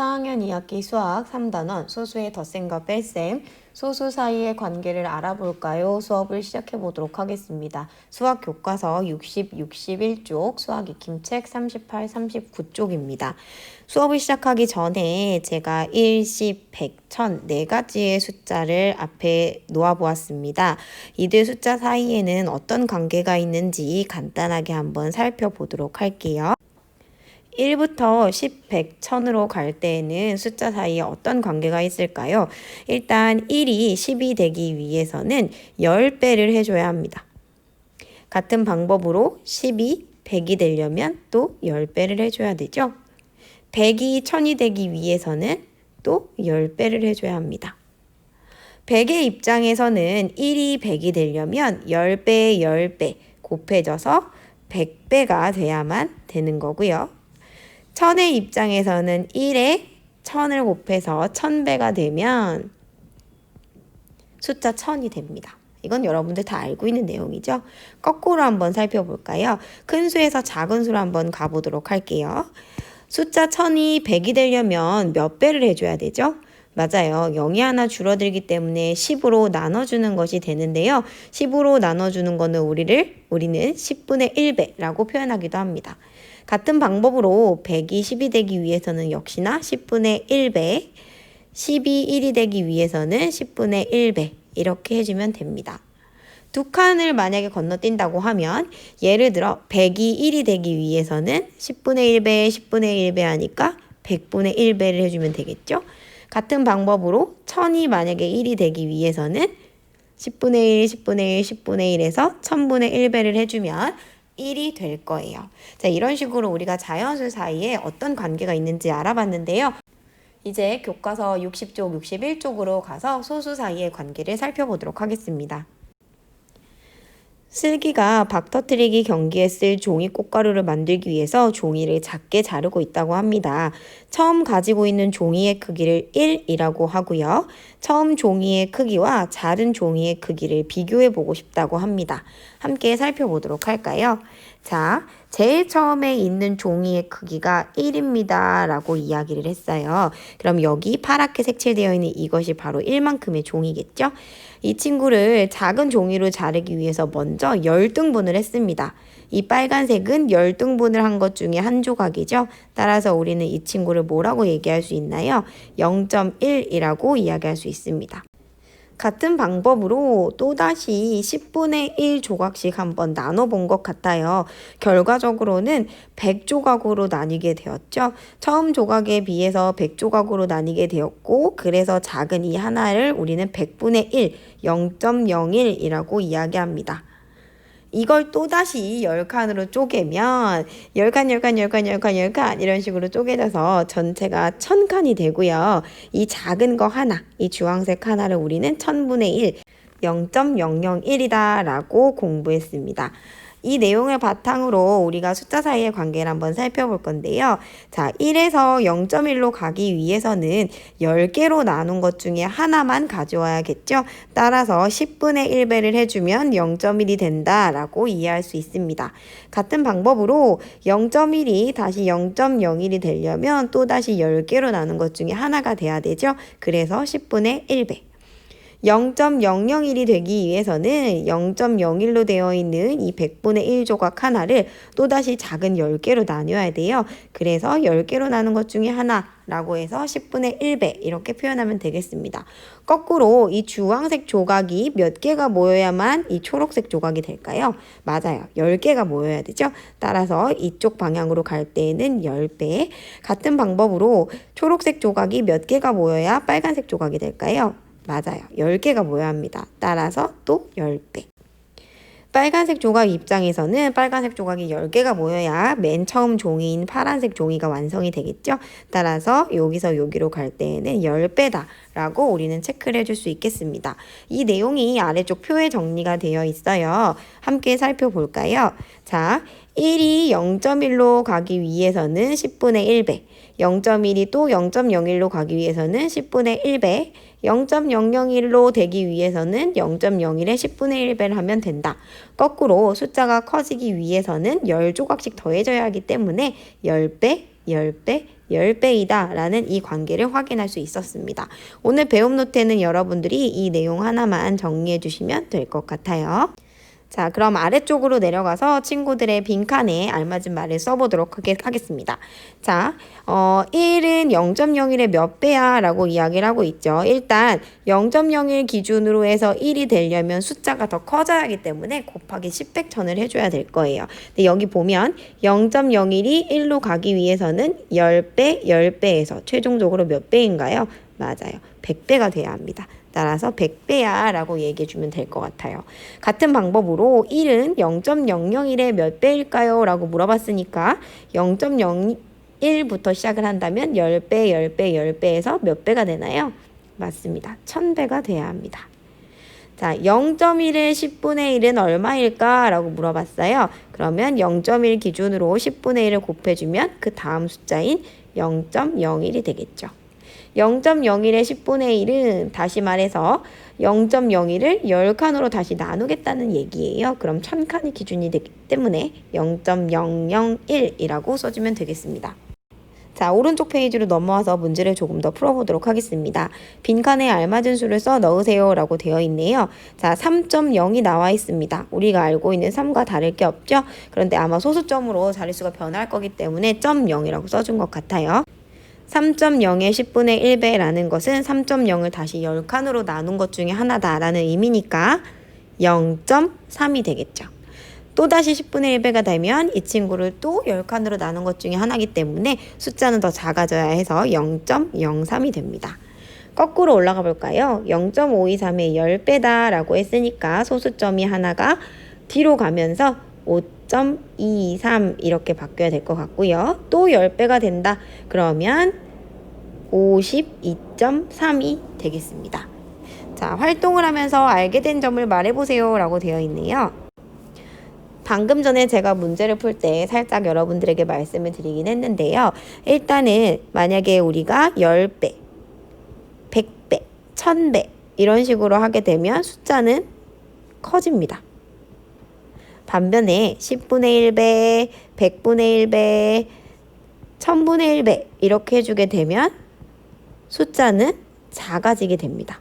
4학년 2학기 수학 3단원 소수의 덧셈과 뺄셈 소수 사이의 관계를 알아볼까요? 수업을 시작해 보도록 하겠습니다. 수학 교과서 60, 61쪽, 수학 익힘책 38, 39쪽입니다. 수업을 시작하기 전에 제가 1, 10, 100, 1000 네 가지의 숫자를 앞에 놓아 보았습니다. 이들 숫자 사이에는 어떤 관계가 있는지 간단하게 한번 살펴보도록 할게요. 1부터 10, 100, 1000으로 갈 때에는 숫자 사이에 어떤 관계가 있을까요? 일단 1이 10이 되기 위해서는 10배를 해줘야 합니다. 같은 방법으로 10이 100이 되려면 또 10배를 해줘야 되죠. 100이 1000이 되기 위해서는 또 10배를 해줘야 합니다. 100의 입장에서는 1이 100이 되려면 10배, 10배 곱해져서 100배가 돼야만 되는 거고요. 천의 입장에서는 1에 천을 곱해서 천배가 되면 숫자 천이 됩니다. 이건 여러분들 다 알고 있는 내용이죠. 거꾸로 한번 살펴볼까요? 큰 수에서 작은 수로 한번 가보도록 할게요. 숫자 천이 100이 되려면 몇 배를 해줘야 되죠? 맞아요. 0이 하나 줄어들기 때문에 10으로 나눠주는 것이 되는데요. 10으로 나눠주는 거는 우리를, 우리는 10분의 1배라고 표현하기도 합니다. 같은 방법으로 100이 10이 되기 위해서는 역시나 10분의 1배, 10이 1이 되기 위해서는 10분의 1배 이렇게 해주면 됩니다. 두 칸을 만약에 건너뛴다고 하면 예를 들어 100이 1이 되기 위해서는 10분의 1배, 10분의 1배 하니까 100분의 1배를 해주면 되겠죠? 같은 방법으로 1000이 만약에 1이 되기 위해서는 10분의 1, 10분의 1, 10분의 1에서 1000분의 1배를 해주면 1이 될 거예요. 자, 이런 식으로 우리가 자연수 사이에 어떤 관계가 있는지 알아봤는데요. 이제 교과서 60쪽, 61쪽으로 가서 소수 사이의 관계를 살펴보도록 하겠습니다. 슬기가 박 터트리기 경기에 쓸 종이 꽃가루를 만들기 위해서 종이를 작게 자르고 있다고 합니다. 처음 가지고 있는 종이의 크기를 1이라고 하고요. 처음 종이의 크기와 자른 종이의 크기를 비교해 보고 싶다고 합니다. 함께 살펴보도록 할까요? 자, 제일 처음에 있는 종이의 크기가 1입니다. 라고 이야기를 했어요. 그럼 여기 파랗게 색칠되어 있는 이것이 바로 1만큼의 종이겠죠? 이 친구를 작은 종이로 자르기 위해서 먼저 열등분을 했습니다. 이 빨간색은 열등분을 한 것 중에 한 조각이죠. 따라서 우리는 이 친구를 뭐라고 얘기할 수 있나요? 0.1이라고 이야기할 수 있습니다. 같은 방법으로 또다시 10분의 1 조각씩 한번 나눠 본 것 같아요. 결과적으로는 100조각으로 나뉘게 되었죠. 처음 조각에 비해서 100조각으로 나뉘게 되었고, 그래서 작은 이 하나를 우리는 100분의 1, 0.01이라고 이야기합니다. 이걸 또다시 10칸으로 쪼개면 10칸, 10칸, 10칸, 10칸, 10칸 이런 식으로 쪼개져서 전체가 1000칸이 되고요. 이 작은 거 하나, 이 주황색 하나를 우리는 1000분의 1, 0.001이다 라고 공부했습니다. 이 내용을 바탕으로 우리가 숫자 사이의 관계를 한번 살펴볼 건데요. 자, 1에서 0.1로 가기 위해서는 10개로 나눈 것 중에 하나만 가져와야겠죠. 따라서 10분의 1배를 해주면 0.1이 된다라고 이해할 수 있습니다. 같은 방법으로 0.1이 다시 0.01이 되려면 또 다시 10개로 나눈 것 중에 하나가 돼야 되죠. 그래서 10분의 1배. 0.001이 되기 위해서는 0.01로 되어 있는 이 100분의 1 조각 하나를 또다시 작은 10개로 나눠야 돼요. 그래서 10개로 나눈 것 중에 하나 라고 해서 10분의 1배 이렇게 표현하면 되겠습니다. 거꾸로 이 주황색 조각이 몇 개가 모여야만 이 초록색 조각이 될까요? 맞아요. 10개가 모여야 되죠. 따라서 이쪽 방향으로 갈 때에는 10배. 같은 방법으로 초록색 조각이 몇 개가 모여야 빨간색 조각이 될까요? 맞아요. 10개가 모여야 합니다. 따라서 또 10배. 빨간색 조각 입장에서는 빨간색 조각이 10개가 모여야 맨 처음 종이인 파란색 종이가 완성이 되겠죠. 따라서 여기서 여기로 갈 때에는 10배다 라고 우리는 체크를 해줄 수 있겠습니다. 이 내용이 아래쪽 표에 정리가 되어 있어요. 함께 살펴볼까요? 자, 1이 0.1로 가기 위해서는 10분의 1배, 0.1이 또 0.01로 가기 위해서는 10분의 1배, 0.001로 되기 위해서는 0.01에 10분의 1배를 하면 된다. 거꾸로 숫자가 커지기 위해서는 10조각씩 더해져야 하기 때문에 10배, 10배, 10배이다 라는 이 관계를 확인할 수 있었습니다. 오늘 배움 노트에는 여러분들이 이 내용 하나만 정리해 주시면 될 것 같아요. 자, 그럼 아래쪽으로 내려가서 친구들의 빈칸에 알맞은 말을 써보도록 하겠습니다. 자, 어, 1은 0.01의 몇 배야? 라고 이야기를 하고 있죠. 일단 0.01 기준으로 해서 1이 되려면 숫자가 더 커져야 하기 때문에 곱하기 10백천을 해줘야 될 거예요. 근데 여기 보면 0.01이 1로 가기 위해서는 10배, 10배에서 최종적으로 몇 배인가요? 맞아요. 100배가 돼야 합니다. 따라서 100배야 라고 얘기해 주면 될 것 같아요. 같은 방법으로 1은 0.001의 몇 배일까요? 라고 물어봤으니까 0.01부터 시작을 한다면 10배, 10배, 10배에서 몇 배가 되나요? 맞습니다. 1000배가 돼야 합니다. 자, 0.1의 10분의 1은 얼마일까? 라고 물어봤어요. 그러면 0.1 기준으로 10분의 1을 곱해주면 그 다음 숫자인 0.01이 되겠죠. 0.01의 10분의 1은 다시 말해서 0.01을 10칸으로 다시 나누겠다는 얘기예요. 그럼 1000칸이 기준이 되기 때문에 0.001이라고 써주면 되겠습니다. 자, 오른쪽 페이지로 넘어와서 문제를 조금 더 풀어보도록 하겠습니다. 빈칸에 알맞은 수를 써 넣으세요 라고 되어 있네요. 자, 3.0이 나와 있습니다. 우리가 알고 있는 3과 다를 게 없죠? 그런데 아마 소수점으로 자릿수가 변할 거기 때문에 0.0이라고 써준 것 같아요. 3.0의 10분의 1배라는 것은 3.0을 다시 10칸으로 나눈 것 중에 하나다라는 의미니까 0.3이 되겠죠. 또다시 10분의 1배가 되면 이 친구를 또 10칸으로 나눈 것 중에 하나이기 때문에 숫자는 더 작아져야 해서 0.03이 됩니다. 거꾸로 올라가 볼까요? 0.523의 10배다 라고 했으니까 소수점이 하나가 뒤로 가면서 5.23 이렇게 바뀌어야 될 것 같고요. 또 10배가 된다. 그러면 52.3이 되겠습니다. 자, 활동을 하면서 알게 된 점을 말해보세요 라고 되어 있네요. 방금 전에 제가 문제를 풀 때 살짝 여러분들에게 말씀을 드리긴 했는데요. 일단은 만약에 우리가 10배, 100배, 1000배 이런 식으로 하게 되면 숫자는 커집니다. 반면에 10분의 1배, 100분의 1배, 1000분의 1배 이렇게 해주게 되면 숫자는 작아지게 됩니다.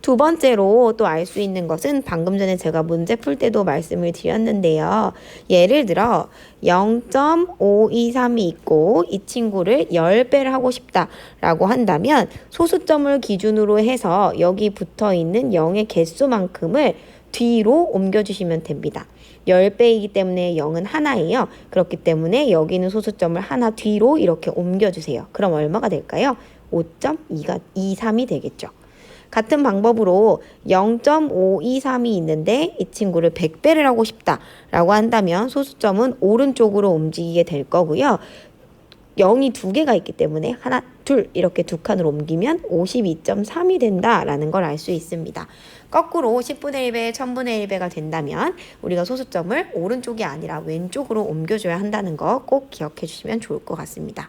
두 번째로 또 알 수 있는 것은 방금 전에 제가 문제 풀 때도 말씀을 드렸는데요. 예를 들어 0.523이 있고 이 친구를 10배를 하고 싶다라고 한다면 소수점을 기준으로 해서 여기 붙어 있는 0의 개수만큼을 뒤로 옮겨주시면 됩니다. 10배이기 때문에 0은 하나예요. 그렇기 때문에 여기 있는 소수점을 하나 뒤로 이렇게 옮겨주세요. 그럼 얼마가 될까요? 5.23이 되겠죠. 같은 방법으로 0.523이 있는데 이 친구를 100배를 하고 싶다라고 한다면 소수점은 오른쪽으로 움직이게 될 거고요. 0이 두 개가 있기 때문에 하나, 둘 이렇게 두 칸으로 옮기면 52.3이 된다라는 걸 알 수 있습니다. 거꾸로 10분의 1배, 1000분의 1배가 된다면 우리가 소수점을 오른쪽이 아니라 왼쪽으로 옮겨줘야 한다는 거 꼭 기억해 주시면 좋을 것 같습니다.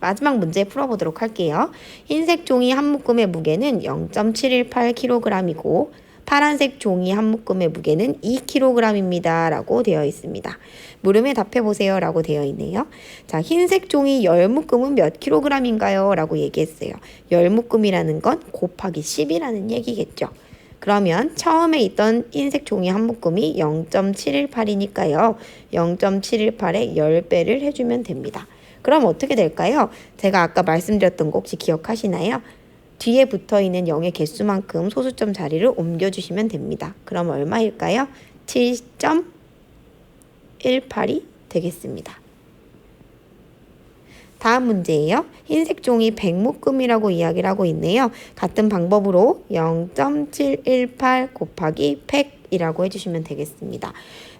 마지막 문제 풀어보도록 할게요. 흰색 종이 한 묶음의 무게는 0.718kg이고 파란색 종이 한 묶음의 무게는 2kg입니다. 라고 되어 있습니다. 물음에 답해보세요. 라고 되어 있네요. 자, 흰색 종이 10묶음은 몇 kg인가요? 라고 얘기했어요. 10묶음이라는 건 곱하기 10이라는 얘기겠죠. 그러면 처음에 있던 흰색 종이 한 묶음이 0.718이니까요. 0.718에 10배를 해주면 됩니다. 그럼 어떻게 될까요? 제가 아까 말씀드렸던 거 혹시 기억하시나요? 뒤에 붙어 있는 0의 개수만큼 소수점 자리를 옮겨주시면 됩니다. 그럼 얼마일까요? 7.18이 되겠습니다. 다음 문제예요. 흰색 종이 100묶음이라고 이야기를 하고 있네요. 같은 방법으로 0.718 곱하기 100이라고 해주시면 되겠습니다.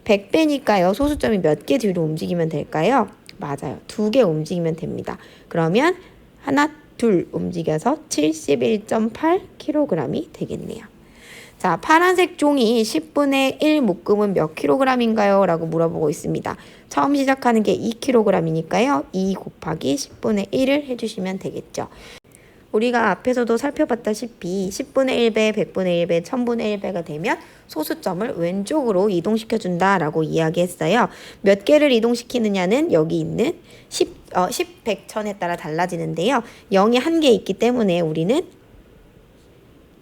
100배니까요. 소수점이 몇 개 뒤로 움직이면 될까요? 맞아요. 두 개 움직이면 됩니다. 그러면 하나, 둘 움직여서 71.8kg이 되겠네요. 자, 파란색 종이 10분의 1 묶음은 몇 kg인가요? 라고 물어보고 있습니다. 처음 시작하는 게 2kg이니까요. 2 곱하기 10분의 1을 해주시면 되겠죠. 우리가 앞에서도 살펴봤다시피 10분의 1배, 100분의 1배, 1000분의 1배가 되면 소수점을 왼쪽으로 이동시켜 준다라고 이야기했어요. 몇 개를 이동시키느냐는 여기 있는 10, 어, 10, 100, 1000에 따라 달라지는데요. 0이 한 개 있기 때문에 우리는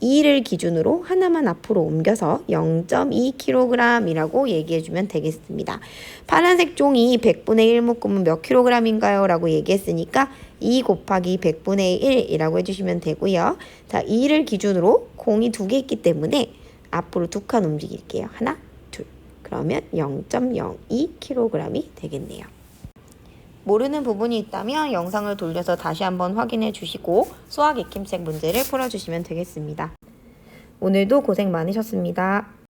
2를 기준으로 하나만 앞으로 옮겨서 0.2kg이라고 얘기해주면 되겠습니다. 파란색 종이 100분의 1 묶으면 몇 kg인가요? 라고 얘기했으니까 2 곱하기 100분의 1이라고 해주시면 되고요. 자, 2를 기준으로 공이 두 개 있기 때문에 앞으로 두 칸 움직일게요. 하나, 둘. 그러면 0.02kg이 되겠네요. 모르는 부분이 있다면 영상을 돌려서 다시 한번 확인해 주시고 수학 익힘책 문제를 풀어주시면 되겠습니다. 오늘도 고생 많으셨습니다.